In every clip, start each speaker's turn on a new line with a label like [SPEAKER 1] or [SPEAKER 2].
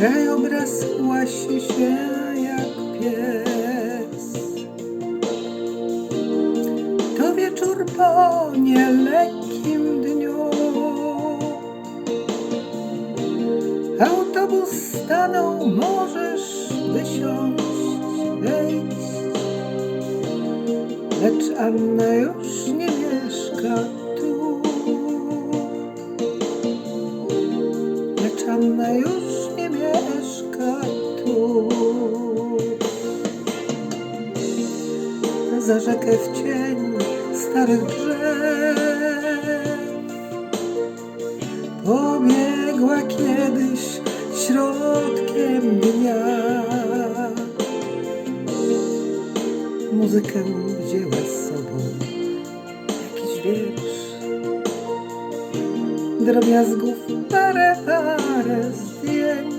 [SPEAKER 1] Krajobraz łasi się jak pies. To wieczór po nielekkim dniu. Autobus stanął, możesz wysiąść, wejść. Lecz Anna już nie mieszka Za rzekę w cień starych drzew pobiegła kiedyś środkiem dnia. Muzykę wzięła z sobą, jakiś wiersz, drobiazgów parę, parę zdjęć.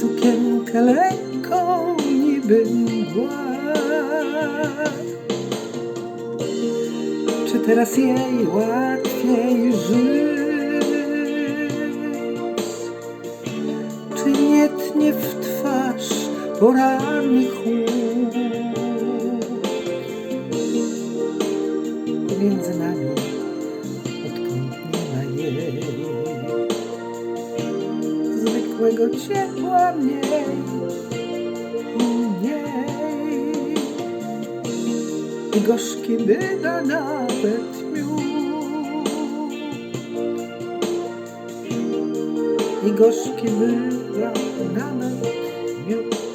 [SPEAKER 1] Sukienkę lekką niby mgła. Czy teraz jej łatwiej żyć? Czy nie tnie w twarz poranny chłód? Między nami, odkąd nie ma jej zwykłego ciepła mniej gorzki bywa nawet miód. I gorzki bywa nawet miód.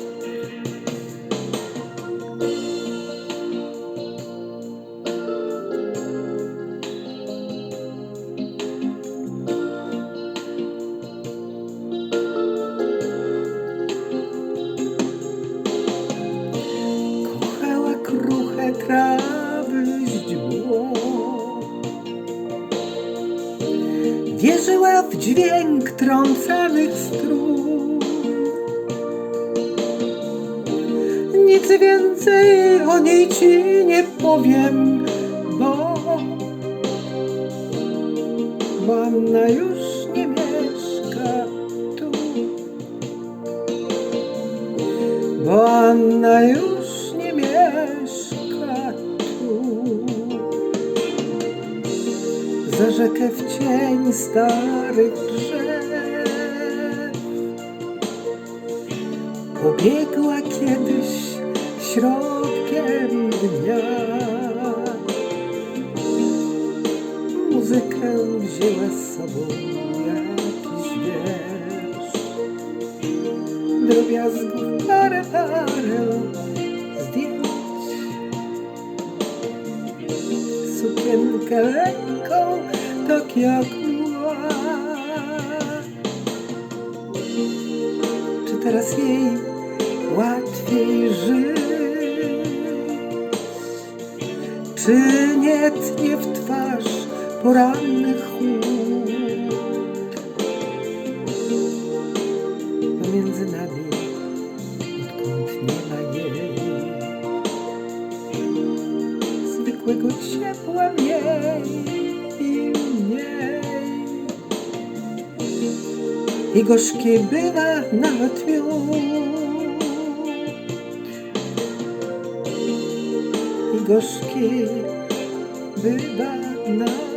[SPEAKER 1] Trawy źdźbło. Wierzyła w dźwięk trącanych strun. Nic więcej o niej ci nie powiem, bo, bo Anna już nie mieszka tu. Bo Anna już Za rzekę w cień starych drzew pobiegła kiedyś środkiem dnia. Muzykę wzięła z sobą jakiś wiersz drobiazgów parę, parę zdjęć. Sukienkę lekką, tak jak. Czy teraz jej łatwiej żyć? Czy nie tnie w twarz poranny chłód? Pomiędzy nami, zwykłego ciepła mniej i mniej. I gorzkie bywa nawet miód. I gorzki bywa nawet